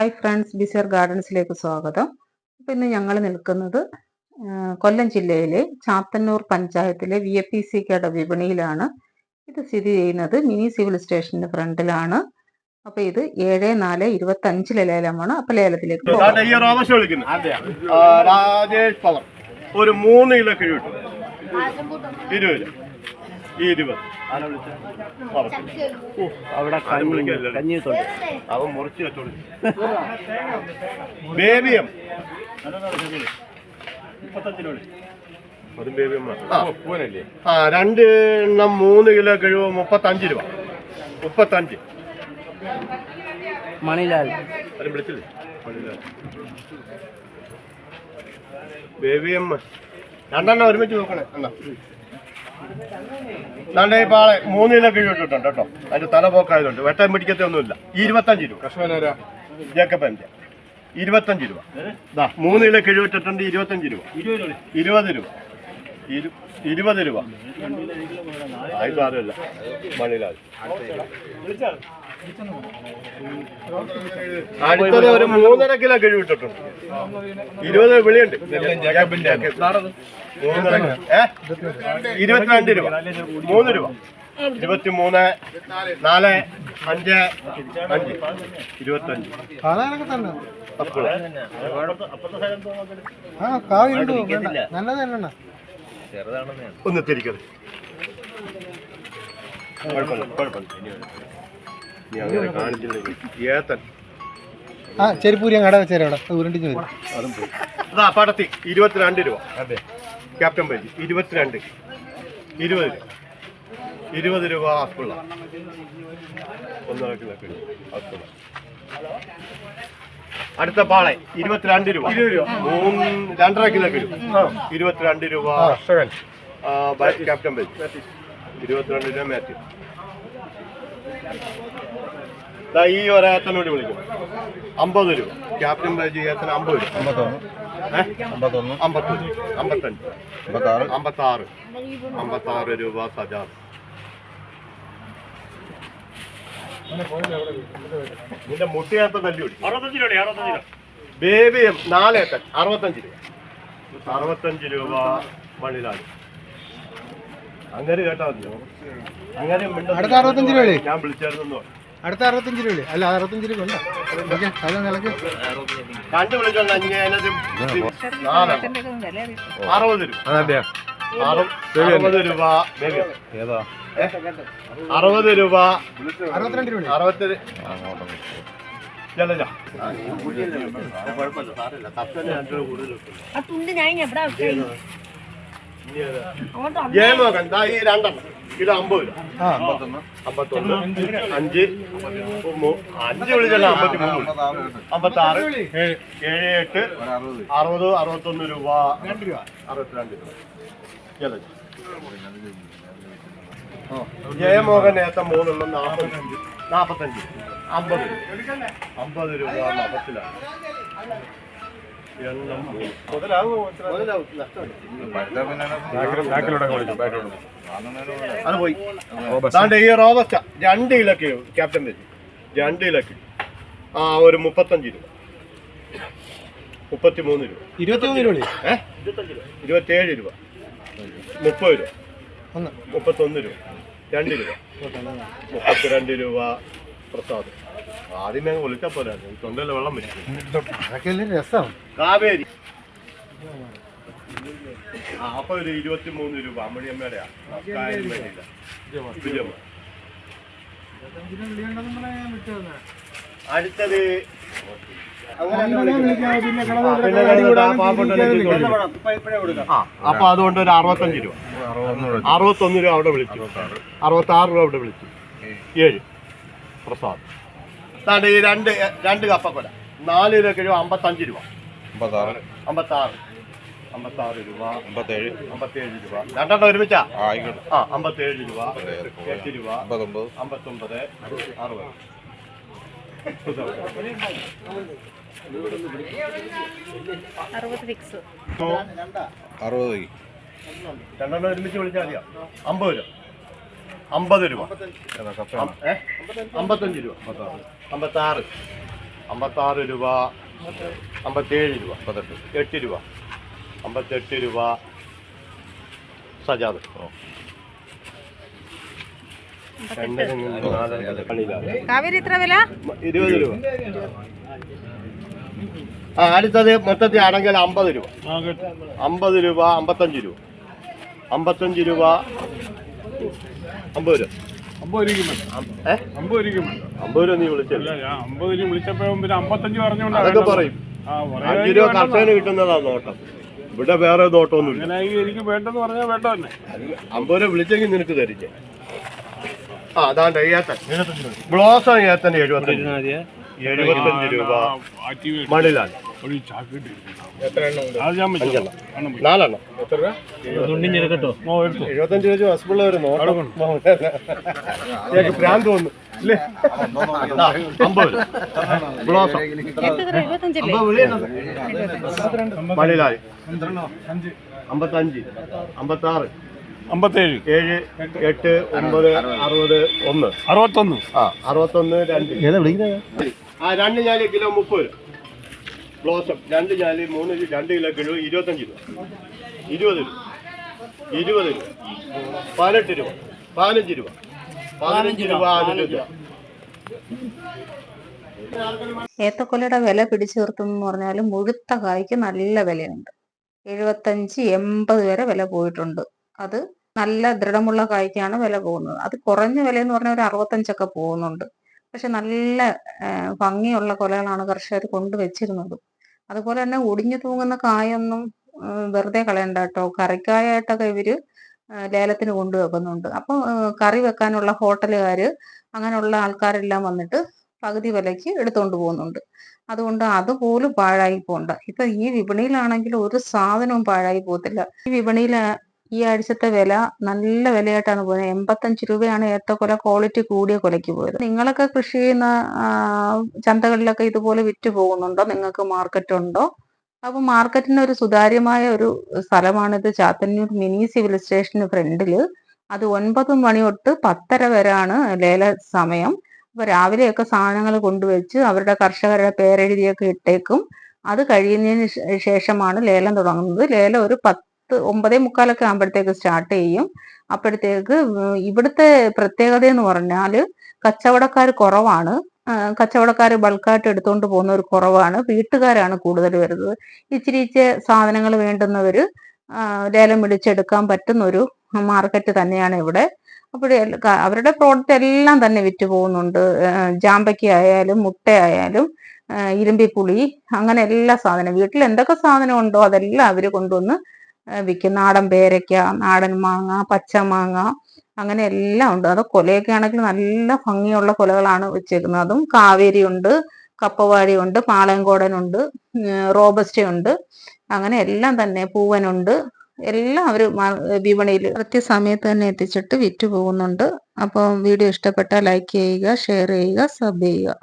Hi friends ബിസർ ഗാർഡൻസിലേക്ക് സ്വാഗതം. അപ്പോൾ ഇന്ന് ഞങ്ങൾ നിൽക്കുന്നത് കൊല്ലം ജില്ലയിലെ ചാത്തന്നൂർ പഞ്ചായത്തിലെ വി എ പി സി കേട വിപണിയിലാണ്. ഇത് സ്ഥിതി ചെയ്യുന്നത് മിനി സിവിൽ സ്റ്റേഷന്റെ ഫ്രണ്ടിലാണ്. അപ്പോൾ ഇത് ഏഴ് നാല് ഇരുപത്തി അഞ്ചിലെ ലേലമാണ്. അപ്പോൾ ലേലത്തിലേക്ക് രാജേഷ് പവർ. ഒരു മൂന്ന് കിലോ കിഴി ഇരുപത് ഇരുപത്. ആരാ വിളിച്ചത്? ഉറപ്പില്ല. അവിടെ? കഞ്ഞിട്ടുണ്ട് അവൻ മുറിച്ച് വെച്ചോളൂ ബേബിയം. ആ. ആ രണ്ട് എണ്ണം മൂന്ന് കിലോ കഴിവ് മുപ്പത്തഞ്ച് രൂപ. മുപ്പത്തഞ്ച്. മണിലാൽ. ആരും വിളിച്ചില്ലേ? ബേബി എം രണ്ടെണ്ണം ഒരുമിച്ച് നോക്കണേ. എന്നാ. ദാണ്ടെ ഈ പാളെ മൂന്ന് കിലോ കിഴി ഇട്ടിട്ടുണ്ട് കേട്ടോ. അതിന്റെ തല പോക്കായതുകൊണ്ട് വെട്ടം പിടിക്കത്തൊന്നുമില്ല ഇരുപത്തഞ്ച് രൂപ. ജേക്കപ്പന്റെ ഇരുപത്തഞ്ച് രൂപ. ദാ മൂന്ന് കിലോ കിഴി ഇട്ടിട്ടുണ്ട് ഇരുപത്തഞ്ച് രൂപ. ഇരുപത് രൂപ. ഇരു- ഇരുപത് രൂപ. ആയിട്ടും സാരമില്ല മണിലാൽ. അടുത്തത് ഒരു മൂന്നര കിലോ കിഴി ഇരുപത് വിളിയുണ്ട് ഇരുപത്തിരണ്ട് രൂപ. മൂന്ന് രൂപ. ഇരുപത്തി മൂന്ന് നാല് അഞ്ച് അഞ്ച്. ഇരുപത്തഞ്ച്. ഒന്ന് തിരിക്കത് കുഴപ്പമില്ല കുഴപ്പമില്ല. ആ ചെരിപ്പൂരി അങ്ങ് അട വെച്ചേരാ അവിടെ. ഉരുണ്ടിച്ച് വരും. അതും പോയി. അതാ പടത്തി. ഇരുപത്തിരണ്ട് രൂപ. അതെ. Captain page. ഇരുപത്തിരണ്ട്. ഇരുപത് രൂപ. ഇരുപത് രൂപ ഹസ്പിള്ള ഒന്നര കിലോ കിലോ ഹസ്പിള്ള അടുത്ത പാളെ. ഇരുപത്തിരണ്ട് രൂപ. മൂന്ന് രണ്ടര കിലോ കിലോ ഇരുപത്തിരണ്ട് രൂപ. Captain page. ഇരുപത്തിരണ്ട് രൂപ മാത്യു. ഈ ഒരേത്തനോട് വിളിക്കും. അമ്പത് രൂപ. ക്യാപ്റ്റൻ ബാജി ഏത്തന അമ്പത് രൂപ. അമ്പത്തൊന്ന്. അമ്പത്തൊന്ന്. അമ്പത്തഞ്ച്. അമ്പത്താറ്. അമ്പത്താറ്. അമ്പത്താറ് രൂപ സജാദ്. നിന്റെ മുട്ടിയാത്ത തല്ലി പിടിക്കും. ബേബിയും നാലേത്തൻ അറുപത്തഞ്ച് രൂപ. അറുപത്തഞ്ച് രൂപ. മണിലാണ് അങ്ങനെ കേട്ടാ മതിയോ? അങ്ങനെ? ഞാൻ വിളിച്ചായിരുന്നു അടുത്ത അറുപത്തഞ്ച് രൂപ അല്ല അറുപത്തഞ്ച് രൂപ ഉണ്ട്. ഓക്കെ അത് നിലയ്ക്ക്. അറുപത് രൂപ. ഏതാ? അറുപത് അറുപത്തിരണ്ട് രൂപ അറുപത്തി ഞാൻ ഈ രണ്ടെണ്ണം? ഇത് അമ്പത്. രൂപ അമ്പത്തൊന്ന്. അഞ്ച്. അഞ്ച് വിളിച്ചല്ല അമ്പത്തി മൂന്ന് അമ്പത്തി ആറ് ഏഴ്. എട്ട്. അറുപത് അറുപത്തൊന്ന് രൂപ. അറുപത്തിരണ്ട് രൂപ. ജയമോഹൻ ഏത്ത മൂന്നെണ്ണം നാൽപ്പത്തഞ്ച് നാൽപ്പത്തഞ്ച് അമ്പത്. അമ്പത് രൂപ നപ്പത്തിലാണ് എണ്ണം മൂന്ന് മുതലാകുമോ മുതലാവും നഷ്ടമില്ല അത് പോയി ദാണ്ടെ ഈ റോബസ്റ്റ രണ്ട് കിലോക്ക് ക്യാപ്റ്റൻ വെച്ച് രണ്ട് കിലോക്ക്. ആ ഒരു മുപ്പത്തഞ്ച് രൂപ. മുപ്പത്തി മൂന്ന് രൂപ. ഇരുപത്തിമൂന്ന് രൂപ ഏ? ഇരുപത്തേഴ് രൂപ. മുപ്പത് രൂപ. ഒന്ന്. മുപ്പത്തൊന്ന് രൂപ. രണ്ട് രൂപ. മുപ്പത്തിരണ്ട് രൂപ. പ്രസാദ്. ആദ്യമേ വിളിച്ചാൽ പോരാ. തൊണ്ടയിൽ വെള്ളം വെച്ചു രസം. കാവേരി. ആ അപ്പൊ ഒരു ഇരുപത്തി മൂന്ന് രൂപ വിജയമ്മ അടുത്തത് അപ്പൊ അതുകൊണ്ട് ഒരു അറുപത്തഞ്ച് രൂപ. അറുപത്തൊന്ന് രൂപ അവിടെ വിളിച്ചു അറുപത്തി ആറ് രൂപ അവിടെ വിളിച്ചു ഏഴ്. പ്രസാദ്. അതാണ്ട് ഈ രണ്ട് രണ്ട് കപ്പക്കൊല നാല് കിലോ കിഴിവ് അമ്പത്തഞ്ച് രൂപ. അമ്പത്താറ്. അമ്പത്താറ്. രൂപ. അമ്പത്തേഴ്. അമ്പത്തേഴ് രൂപ. രണ്ടെണ്ണം ഒരുമിച്ചാ? ആയിക്കോട്ടെ. ആ അമ്പത്തേഴ് രൂപ. എട്ട് രൂപ. അമ്പത്തൊമ്പത്. അമ്പത്തൊമ്പത്. അറുപത്. അറുപത് ഫിക്സ് അറുപത്. രണ്ടെണ്ണം ഒരുമിച്ച് വിളിച്ചാൽ മതിയോ? അമ്പത് രൂപ. അമ്പത് രൂപ? അമ്പത്തഞ്ച് രൂപ. അമ്പത്താറ്. അമ്പത്താറ്. രൂപ. അമ്പത്തേഴ് രൂപ. എട്ട് രൂപ. അമ്പത്തെട്ട് രൂപ. സജാദ്. കാവേരി എത്ര വില? ഇരുപത് രൂപ. ആ അടുത്തത് മൊത്തത്തിൽ ആണെങ്കിൽ അമ്പത് രൂപ. അമ്പത് രൂപ അമ്പത്തഞ്ച് രൂപ. അമ്പത്തഞ്ച് രൂപ. അമ്പത് രൂപ. അമ്പത് രൂപയ്ക്ക് വേണ്ട അം- ഏ? അമ്പത് രൂപയ്ക്ക് വേണ്ട അമ്പത് രൂപ നീ വിളിച്ചല്ലോ അല്ല ഞാൻ അമ്പത് രൂപ വിളിച്ചപ്പോ പിന്നെ അമ്പത്തഞ്ച് പറഞ്ഞോണ്ടാ അതൊക്കെ പറയും. അഞ്ച് രൂപ കർഷകന് കിട്ടുന്നതാ നോട്ടം. ഇവിടെ വേറെ നോട്ടമൊന്നും എനിക്ക് വേണ്ടെന്ന് പറഞ്ഞാൽ വേണ്ട തന്നെ. അമ്പത് രൂപ വിളിച്ചെങ്കിൽ നിനക്ക് തരിച്ചേ ആ അതാണ്ട് ഏത്തൻ. ബ്ലോസം ഏത്തൻ എഴുപത്തഞ്ച്. എഴുപത്തഞ്ച്. രൂപ. മണിലാണ് ഒരു ചാക്ക് ഇട്ടിരിക്കുന്നു. അത് ഞാൻ വെച്ചോളാം. അഞ്ചെണ്ണം. എണ്ണം വെച്ചോ. നാലെണ്ണം. ഓ എടുത്തു. എഴുപത്തഞ്ച് രൂപ ഹസ്ബിള്ള വരുന്നു ഭ്രാന്ത് വന്നു. ഇല്ലേ? ആ, അമ്പത്. രൂപ. ബ്ലോസം. എത്ര എഴുപത്തഞ്ചല്ലേ? അമ്പത് വിളിയുണ്ട്. മണിലായി അമ്പത്തഞ്ച്. അമ്പത്താറ്. അമ്പത്തേഴ്. ഏഴ് എട്ട് ഒമ്പത് അറുപത് ഒന്ന്. അറുപത്തൊന്ന്. ആ അറുപത്തൊന്ന് രണ്ട്. ആ രണ്ട് ഞാൻ കിലോ മുപ്പത്. രൂപ ബ്ലോസം രണ്ട് ജാലി മൂന്ന് രണ്ട് കിലോ കിലോ ഇരുപത്തഞ്ച് രൂപ. ഇരുപത് രൂപ. ഇരുപത് രൂപ. പതിനെട്ട് രൂപ. പതിനഞ്ച് രൂപ. പതിനഞ്ച് രൂപ ഏത്തക്കൊലയുടെ വില പിടിച്ചു നിർത്തുന്നു പറഞ്ഞാൽ മുഴുത്ത കായ്ക്ക് നല്ല വിലയുണ്ട്. എഴുപത്തഞ്ച് എൺപത് വരെ വില പോയിട്ടുണ്ട്. അത് നല്ല ദൃഢമുള്ള കായ്ക്കാണ് വില പോകുന്നത്. അത് കുറഞ്ഞ വില എന്ന് പറഞ്ഞാൽ ഒരു അറുപത്തഞ്ചൊക്കെ പോകുന്നുണ്ട്. പക്ഷെ നല്ല ഭംഗിയുള്ള കൊലകളാണ് കർഷകർ കൊണ്ടുവച്ചിരുന്നത്. അതുപോലെ തന്നെ ഒടിഞ്ഞു തൂങ്ങുന്ന കായൊന്നും വെറുതെ കളയണ്ട കേട്ടോ കറിക്കായായിട്ടൊക്കെ ഇവർ ലേലത്തിന് കൊണ്ടുവെക്കുന്നുണ്ട്. അപ്പോൾ കറി വെക്കാനുള്ള ഹോട്ടലുകാർ അങ്ങനെയുള്ള ആൾക്കാരെല്ലാം വന്നിട്ട് പകുതി വിലയ്ക്ക് എടുത്തുകൊണ്ട് പോകുന്നുണ്ട്. അതുകൊണ്ട് അതുപോലും പാഴായി പോകണ്ട ഇപ്പൊ ഈ വിപണിയിലാണെങ്കിൽ ഒരു സാധനവും പാഴായി പോകത്തില്ല. ഈ വിപണിയിൽ ഈ ആഴ്ചത്തെ വില നല്ല വിലയായിട്ടാണ് പോയത്. എൺപത്തഞ്ച് രൂപയാണ് ഏത്തക്കൊല ക്വാളിറ്റി കൂടിയ കൊലയ്ക്ക് പോയത്. നിങ്ങളൊക്കെ കൃഷി ചെയ്യുന്ന ചന്തകളിലൊക്കെ ഇതുപോലെ വിറ്റ് പോകുന്നുണ്ടോ? നിങ്ങൾക്ക് മാർക്കറ്റ് ഉണ്ടോ? അപ്പൊ മാർക്കറ്റിന് ഒരു സുതാര്യമായ ഒരു സ്ഥലമാണിത്. ചാത്തന്നൂർ മിനി സിവിൽ സ്റ്റേഷന് ഫ്രണ്ടിൽ അത് ഒൻപത് മണി തൊട്ട് പത്തര വരെയാണ് ലേല സമയം. അപ്പൊ രാവിലെയൊക്കെ സാധനങ്ങൾ കൊണ്ടുവച്ച് അവരുടെ കർഷകരുടെ പേരെഴുതിയൊക്കെ ഇട്ടേക്കും. അത് കഴിയുന്നതിന് ശേഷമാണ് ലേലം തുടങ്ങുന്നത്. ലേലം ഒരു പത്ത് ഒമ്പതേ മുക്കാലൊക്കെ ആകുമ്പോഴത്തേക്ക് സ്റ്റാർട്ട് ചെയ്യും. അപ്പോഴത്തേക്ക് ഇവിടുത്തെ പ്രത്യേകത എന്ന് പറഞ്ഞാൽ കച്ചവടക്കാർ കുറവാണ് കച്ചവടക്കാർ ബൾക്കായിട്ട് എടുത്തുകൊണ്ട് പോകുന്ന ഒരു കുറവാണ്. വീട്ടുകാരാണ് കൂടുതൽ വരുന്നത്. ഇച്ചിരി ഇച്ചിരി സാധനങ്ങൾ വേണ്ടുന്നവർ ലേലം വിളിച്ചെടുക്കാൻ പറ്റുന്ന ഒരു മാർക്കറ്റ് തന്നെയാണ് ഇവിടെ. അപ്പോൾ അവരുടെ പ്രോഡക്റ്റ് എല്ലാം തന്നെ വിറ്റ് പോകുന്നുണ്ട്. ജാമ്പയ്ക്ക ആയാലും മുട്ടയായാലും ഇരുമ്പിപ്പുളി അങ്ങനെ എല്ലാ സാധനവും വീട്ടിൽ എന്തൊക്കെ സാധനം ഉണ്ടോ അതെല്ലാം അവർ കൊണ്ടുവന്ന് വിൽക്കും നാടൻ പേരയ്ക്ക നാടൻ മാങ്ങ പച്ചമാങ്ങ അങ്ങനെ എല്ലാം ഉണ്ട്. അത് കൊലയൊക്കെ ആണെങ്കിൽ നല്ല ഭംഗിയുള്ള കൊലകളാണ് വെച്ചേക്കുന്നത് അതും കാവേരി ഉണ്ട് കപ്പവാഴി ഉണ്ട് പാളയംകോടനുണ്ട് റോബസ്റ്റ ഉണ്ട്. അങ്ങനെ എല്ലാം തന്നെ പൂവനുണ്ട് എല്ലാം അവർ വിപണിയിൽ കൃത്യസമയത്ത് തന്നെ എത്തിച്ചിട്ട് വിറ്റ് പോകുന്നുണ്ട്. അപ്പോൾ വീഡിയോ ഇഷ്ടപ്പെട്ടാൽ ലൈക്ക് ചെയ്യുക ഷെയർ ചെയ്യുക സബ് ചെയ്യുക.